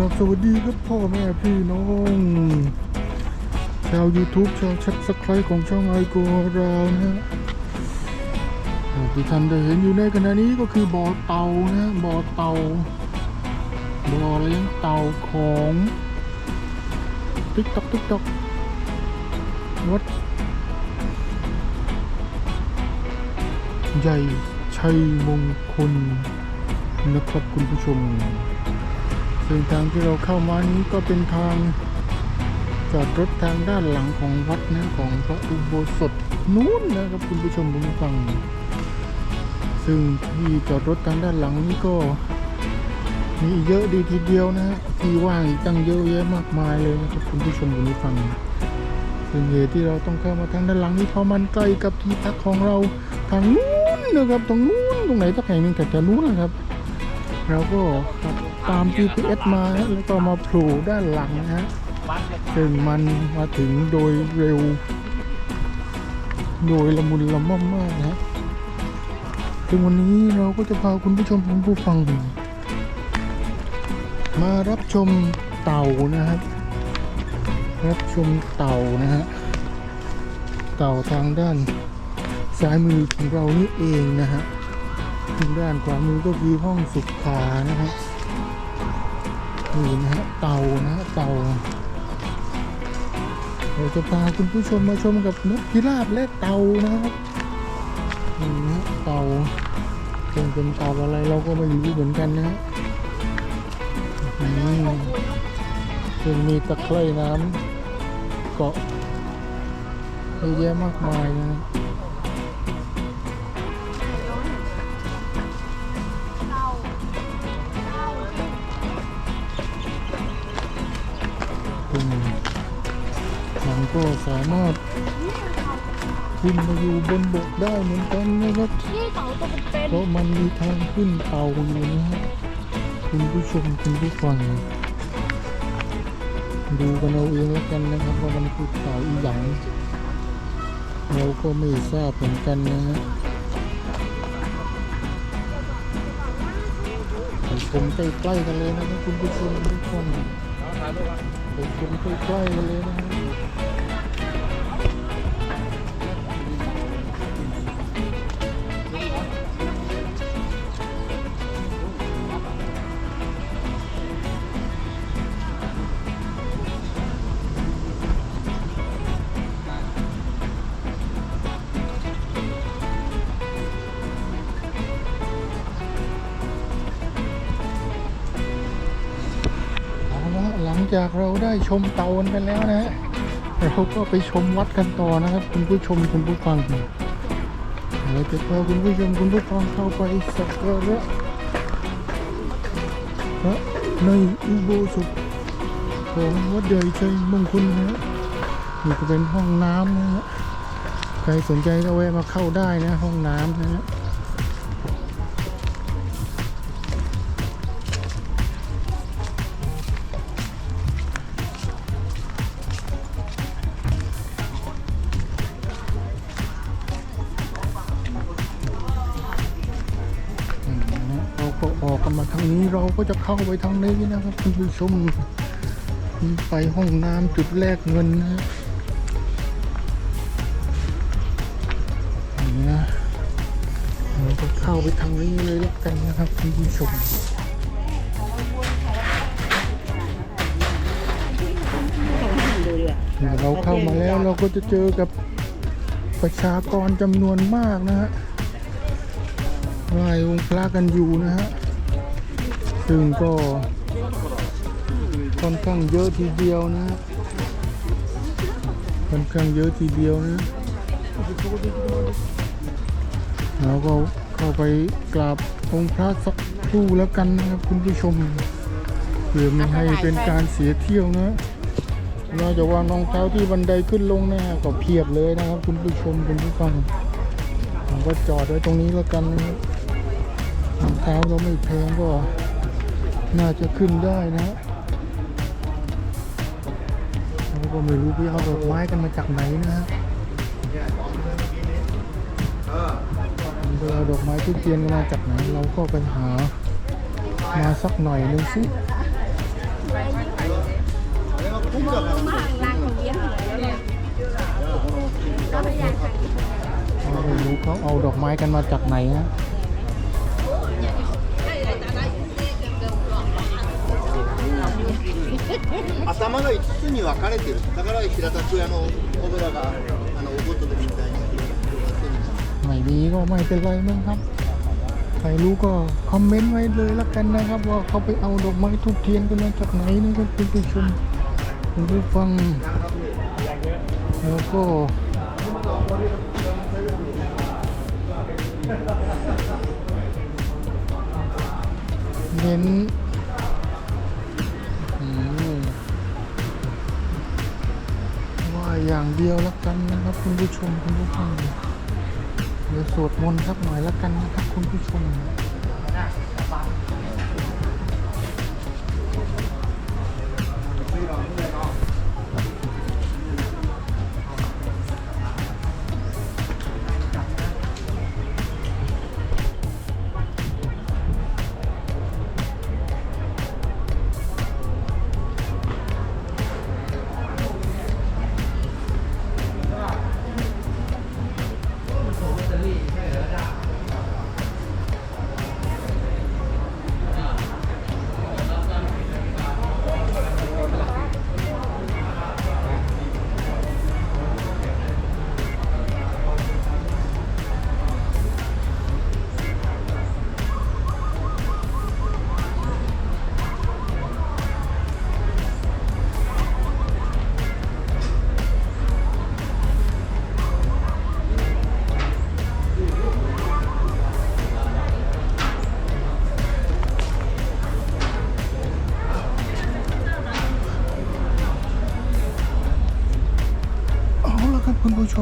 ครับสวัสดีครับพ่อแม่พี่น้องชาว YouTube ชาวชัดสไครของช่องไอโกรานะฮะที่ท่านได้เห็นอยู่ในขณะนี้ก็คือบ่อเตานะฮะบ่อเตาบ่อเลี้ยงเตาของติ๊กตอกติ๊กตอกวัดใหญ่ชัยมงคลนะครับคุณผู้ชม ซึ่งทางที่เราเข้ามานี้ก็เป็นทางจอดรถทางด้านหลังของวัดนะของพระอุโบสถนู้นนะครับคุณผู้ชมคุณผู้ฟัง ซึ่งที่จอดรถทางด้านหลังนี้ก็ มีเยอะดีทีเดียวนะฮะที่ว่างอีกตั้งเยอะแยะมากมายเลยนะครับคุณผู้ชมคุณผู้ฟังซึ่งเหตุที่เราต้องเข้ามาทางด้านหลังนี้เพราะมันใกล้กับที่พักของเราทางนู้นนะครับตรงนู้นตรงไหนสักแห่งหนึ่งแต่จะนู้นนะครับ เราก็ขับ ตาม GPS มาแล้วก็มาโผล่ด้านหลังนะฮะซึ่งมันมาถึงโดยเร็ว โดยละมุนละม่อมมากนะฮะซึ่งวันนี้เราก็จะพาคุณผู้ชมคุณผู้ฟัง มารับชมเต่านะครับ รับชมเต่านะฮะเต่าทางด้านซ้ายมือของเรานี่เองนะฮะทางด้านขวามือก็คือห้องสุขานะครับ นี่นะฮะเตานะฮะเตาเราจะพาคุณผู้ชมมาชมกับนกพิราบและเตานะครับนี่นะเตาเป็นเป็นเต่าอะไรเราก็ไม่รู้เหมือนกันนะฮะนี่ซึ่งมีตะไคร่น้ำเกาะเยอะแยะมากมายนะ ก็สามารถขึ้นมาอยู่บนบกได้เหมือนกันนะครับนี่เต่าตัวเป็นเพราะมันมีทางขึ้นเตาอยู่นะฮะคุณผู้ชมคุณผู้ฟังดูกันเอาเองแล้วกันนะครับว่ามันคือเต่าอีหยังเราก็ไม่ทราบเหมือนกันนะฮะไปชมใกล้ๆกันเลยนะครับคุณผู้ชมทุกคนไปชมใกล้ๆกันเลยนะฮะเเราได้ชมเตากันไปแล้วนะฮะเราก็ไปชมวัดกันต่อนะครับ คุณผู้ชมคุณผู้ฟังเราจะพาคุณผู้ชมคุณผู้ฟังเข้าไปสักการะพระในอุโบสถของวัดใหญ่ชัยมงคลนะฮะนี่ก็เป็นห้องน้ำนะฮะใครสนใจก็แวะมาเข้าได้นะ ห้องน้ำนะฮะ็มาทางนี้เราก็จะเข้าไปทางนี้นะครับคุณผู้ชมไปห้องน้ำจุดแรกเงินนะนี่นะเราก็เข้าไปทางนี้เลยแล้วกันนะครับคุณผู้ชมเราเข้ามาแล้วเราก็จะเจอกับประชากรจำนวนมากนะฮะไหว้องค์พระกันอยู่นะฮะ ซึ่งก็ค่อนข้างเยอะทีเดียวนะค่อนข้างเยอะทีเดียวนะเราก็เข้าไปกราบองค์พระสักครู่แล้วกันนะครับคุณผู้ชมเพื่อไม่ให้เป็นการเสียเที่ยวนะเราจะวางรองเท้าที่บันไดขึ้นลงนะฮะก็เพียบเลยนะครับ คุณผู้ชมคุณผู้ฟังผมก็จอดไว้ตรงนี้แล้วกันนะครับรองเท้าเราไม่แพงก็ น่าจะขึ้นได้นะเราก็ไม่รู้พี่เอาดอกไม้กันมาจากไหนนะฮะเราเอาดอกไม้ทุกเทียนกันมาจากไหน เราก็ไปหามาสักหน่อยหนึงสิมองลงมาข้างล่างของเยี่ยมเลยก็พยายามทางนี้ไม่รู้เขาเอาดอกไม้กันมาจากไหนฮะ 頭が5つに分かれてるだから平たく屋の小倉があのお琴でみたいに ไม่มีก็ไม่เป็นไรมั้งครับ ใครรู้ก็คอมเมนต์ไว้เลยละกันนะครับ ว่าเขาไปเอาดอกไม้ทุกเทียนกันมาจากไหนนะครับคุณผู้ชมคุณผู้ฟัง แล้วก็เน้น เดียวละกันนะครับ คุณผู้ชมคุณผู้ฟังเดี๋ยวสวดมนต์สักหน่อยละกันนะครับ คุณผู้ชม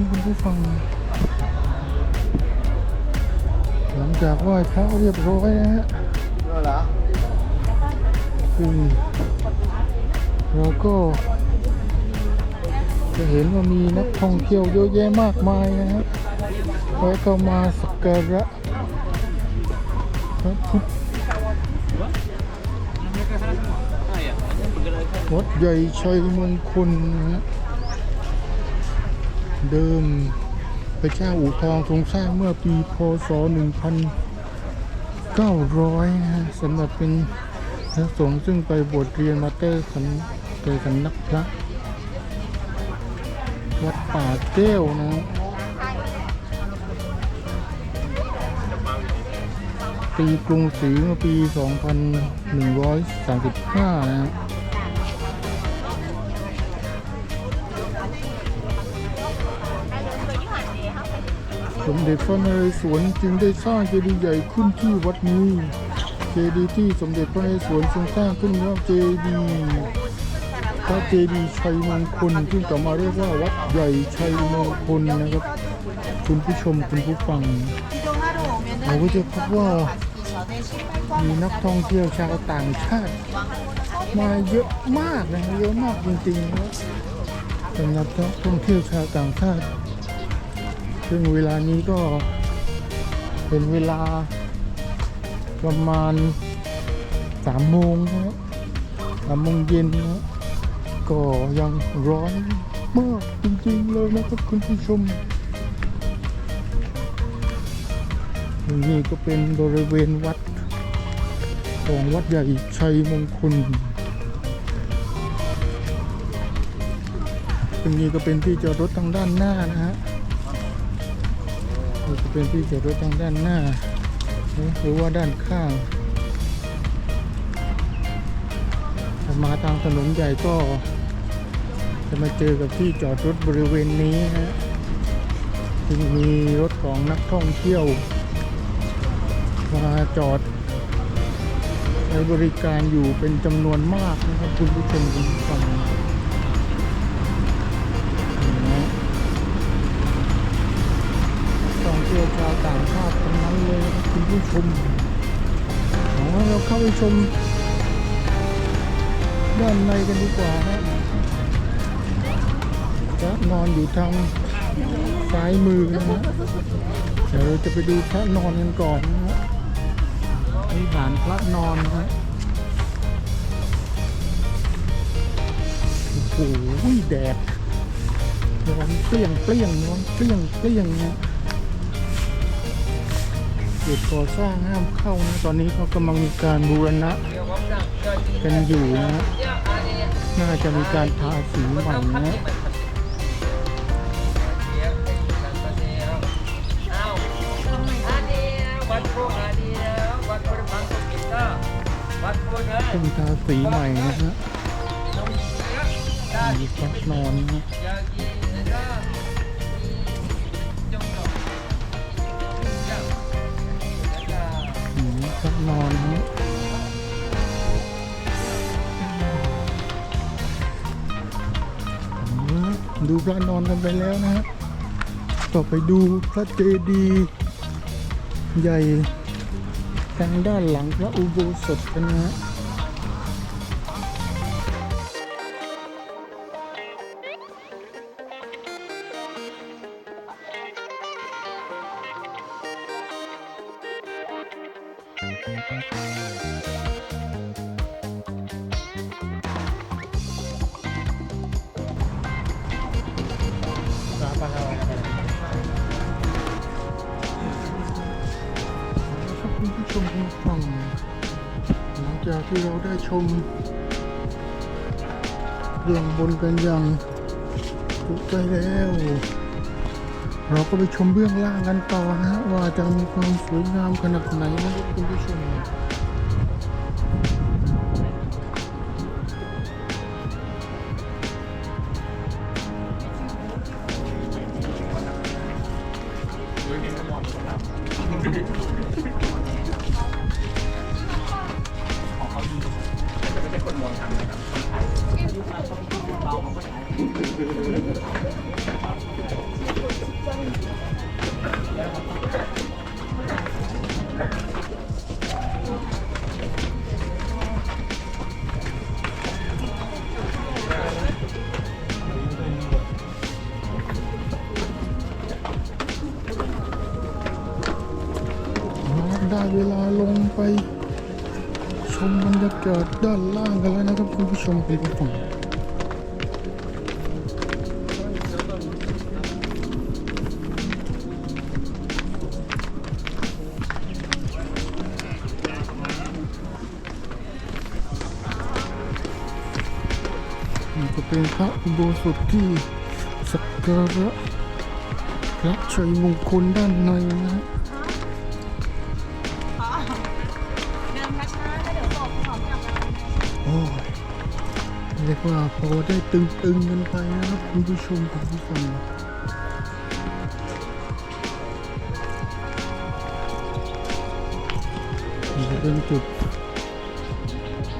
มคุณผู้ฟัง หลังจากไหว้พระเรียบร้อยนะฮะคือเราก็จะเห็นว่ามีนักท่องเที่ยวเยอะแยะมากมายนะฮะแล้วก็มาสักการะพระพุทธวัดใหญ่ชัยมงคลนะฮะ เดิม พระเจ้าอู่ทองทรงสร้างเมื่อปีพศ 1900นะฮะสำหรับเป็นพระสงฆ์ซึ่งไปบวชเรียนมาเตอร์สำเตอสำนักพระวัดป่าแก้วนะปีกรุงศรีเมื่อปี 2135 นะ สมเด็จพระนเรศวรจึงได้สร้างเจดีย์ใหญ่ขึ้นที่วัดนี้ เจดีย์ที่สมเด็จพระนเรศวรทรงสร้างขึ้นว่าเจดีย์พระเจดีย์ชัยมงคลซึ่งต่อมาเรียกว่าวัดใหญ่ชัยมงคลนะครับ คุณผู้ชมคุณผู้ฟังเราก็จะพบว่ามีนักท่องเที่ยวชาวต่างชาติ มาเยอะมากนะเยอะมากจริงๆนะสำหรับนักท่องเที่ยวชาวต่างชาติ ซึ่งเวลานี้ก็เป็นเวลาประมาณสามโมงนะครับสามโมงเย็นนะก็ยังร้อนมากจริงๆเลยนะครับคุณผู้ชมนี่ก็เป็นบริเวณวัด ของวัดใหญ่ชัยมงคลตรงนี้ก็เป็นที่จอดรถทางด้านหน้านะฮะ จะเป็นที่จอดรถทางด้านหน้า หรือว่าด้านข้างถ้ามาทางถนนใหญ่ก็จะมาเจอกับที่จอดรถบริเวณนี้ฮะจึงมีรถของนักท่องเที่ยว มาจอดใช้บริการอยู่เป็นจำนวนมากนะครับคุณผู้ชมคุณผู้ฟัง เที่ยวชาวต่างชาติทั้งนั้นเลยคุณผู้ชมเอาเราเข้าไปชมด้านในกันดีกว่านะพระนอนอยู่ทางซ้ายมือนะฮะเดี๋ยวเราจะไปดูพระนอนกันก่อนนะฮะนี่ฐานพระนอนนะฮะโหแดดร้อนเปรี้ยงเปรี้ยงร้อนเปรี้ยงเปรี้ยงเนี่ย เขตก่อสร้างห้ามเข้านะ ตอนนี้เขากำลังมีการบูรณะกันอยู่นะ น่าจะมีการทาสีใหม่นะเพิ่งทาสีใหม่นะฮะมีฟักนอนนะ ครับนอนนะดูพระนอนกันไปแล้วนะฮะ ต่อไปดูพระเจดีย์ใหญ่ทางด้านหลังพระอุโบสถกันนะฮะ ชมคุณฟังหลังจากที่เราได้ชมเรื่องบนกันอย่างถูกใจแล้ว เราก็ไปชมเบื้องล่างกันต่อนะฮะว่าจะมีความสวยงามขนาดไหนนะคุณผู้ชม ได้เวลาลงไป ชมบรรยากาศด้านล่างกันแล้วนะครับคุณผู้ชมคุณผู้ฟัง ก็เป็นพระอุโบสถที่สักการะพระชัยมงคลด้านในนะฮะเดินช้าๆแล้วเดี๋ยวบอกหมกลับมาโอ้ยเรียกว่าพอได้ตึงๆกันไปนะครับคุณผู้ชมคุณผู้ฟังนี่จะเป็นจุด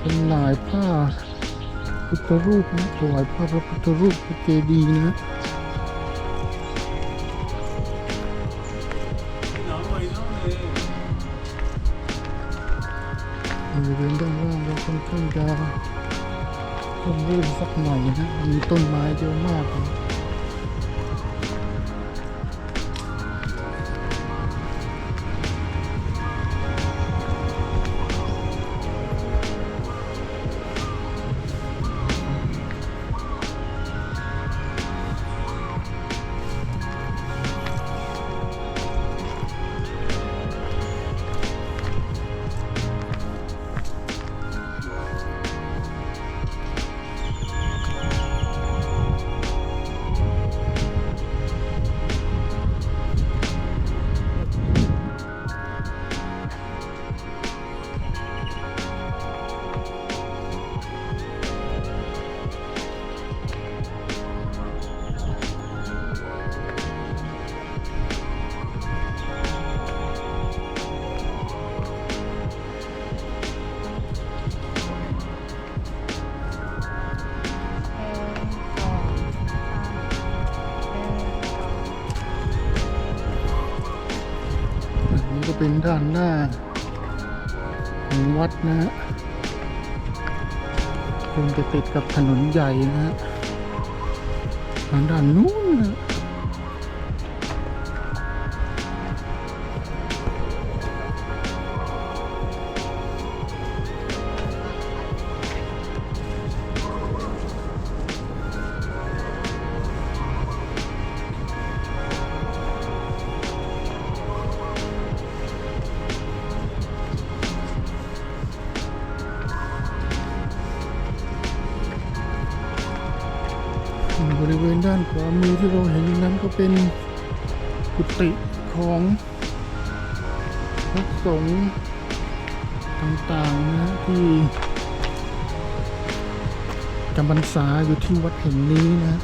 เป็นหลายผ้า พุทธรูปนะถวายผ้าพระพุทธรูปพระเจดีย์นะบริเวณด้านล่างเราค่อนข้างจะร่มรื่นสักหน่อยนะ มีต้นไม้เยอะมากเล็เป็นด้านหน้าของวัดนะฮะคงจะติดกับถนนใหญ่นะฮะทางด้านนู้นนะ บริเวณด้านขวามือที่เราเห็นอยู่นั้นก็เป็นกุฏิของพระสงฆ์ต่างๆนะฮะที่จำพรรษาอยู่ที่วัดแห่งนี้นะ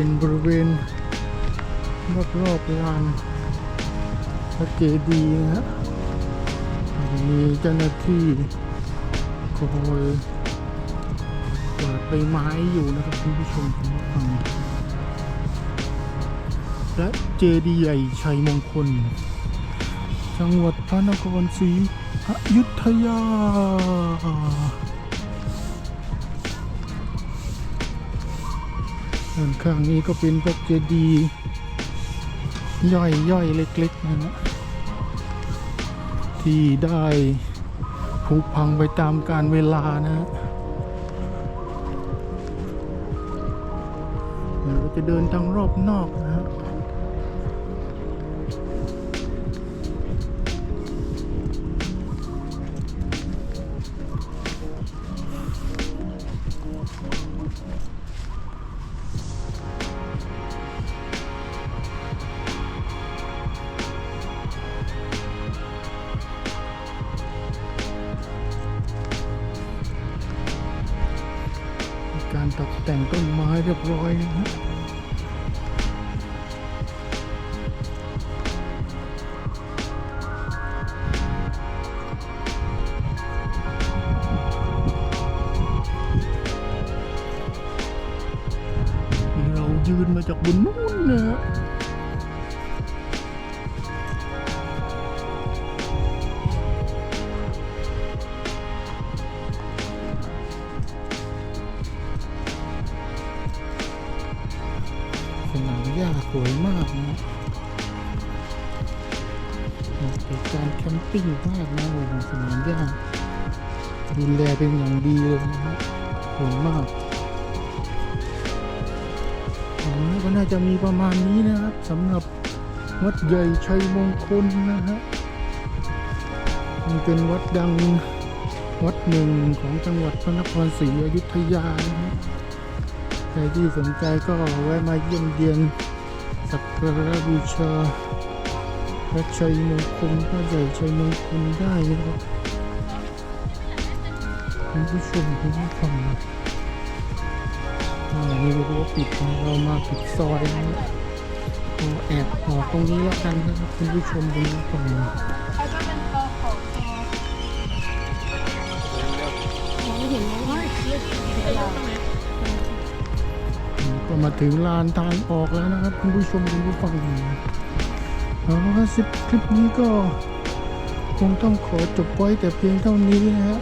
เป็นบริเวณรอบๆลานพระเจดีย์นะฮะมีเจ้าหน้าที่คอยกวาดใบไม้อยู่นะครับคุณผู้ชมคุณผู้ฟังและเจดีย์ใหญ่ชัยมงคล จังหวัดพระนครศรีอยุธยา ด้านข้างนี้ก็เป็นพระเจดีย์ย่อยย่อยๆเล็กๆนะฮะที่ได้ผุพังไปตามการเวลานะฮะเดี๋ยวเราจะเดินทางรอบนอกนะฮะ ไม้เรียบร้อยนะฮะนี่เรายืนมาจากบนนู้นนะ ประมาณนี้นะครับสำหรับวัดใหญ่ชัยมงคลนะฮะมันเป็นวัดดังวัดหนึ่งของจังหวัดพระนครศรีอยุธยานะฮะใครที่สนใจก็แวะมาเยี่ยมเยียนสักการะบูชาพระชัยมงคลพระใหญ่ชัยมงคลได้นะครับคุณผู้ชมคุณผู้ฟัง อ่านี่รู้ว่าปิดนะเรามาปิดซอยนะก็แอบออกตรงนี้แล้วกันนะครับคุณผู้ชมคุณผู้ฟังแล้ก็เป็นคอมาก็มาถึงลานทางออกแล้วนะครับ คุณผู้ชมคุณผู้ฟังเอาละครับสิบคลิปนี้ก็คงต้องขอจบไว้แต่เพียงเท่านี้นะฮะ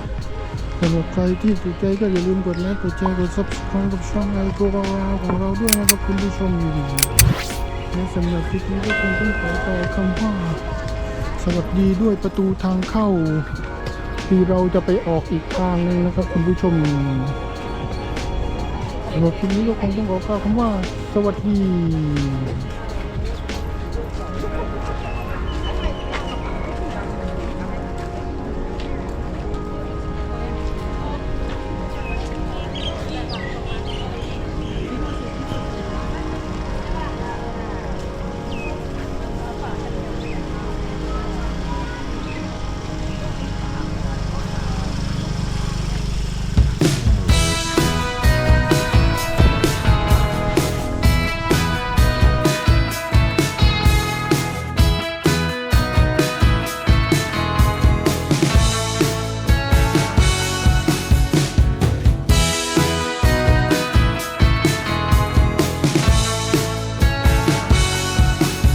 สำหรับใครที่สนใจก็อย่าลืมกดไลค์กดแชร์กด subscribe กับช่องไอโกบาวาของเราด้วยนะครับคุณผู้ชมและสำหรับคลิปนี้ก็คงต้องขอต่อคำว่าสวัสดีด้วยประตูทางเข้า ที่เราจะไปออกอีกทางหนึงนะครับคุณผู้ชมสำหรับคลิปนี้ก็คงต้องขอกล่าวคำว่า สวัสดี